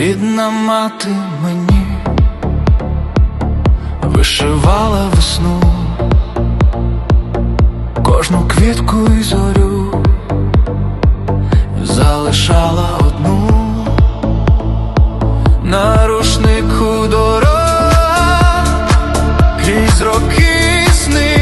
Рідна мати мені вишивала весну, кожну квітку і зорю залишала одну на рушнику дорога крізь роки сни.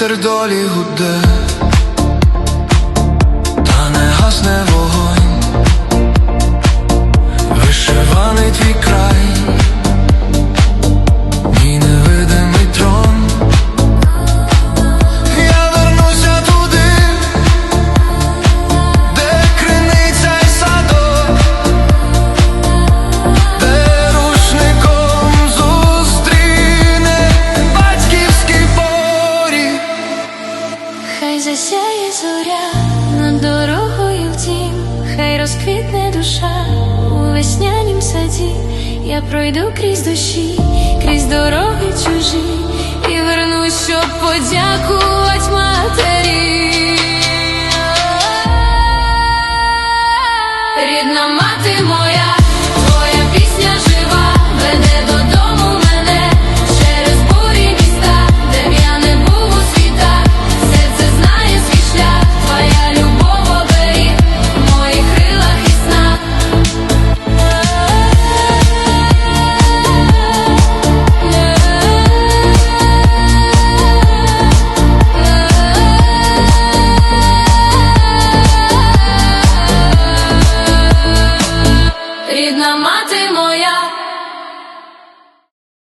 вітер долі гуде, та не гасне вогонь, вишиваний твій край. світі, я пройду крізь душі, крізь дороги чужі, і вернусь, щоб подякувати матері.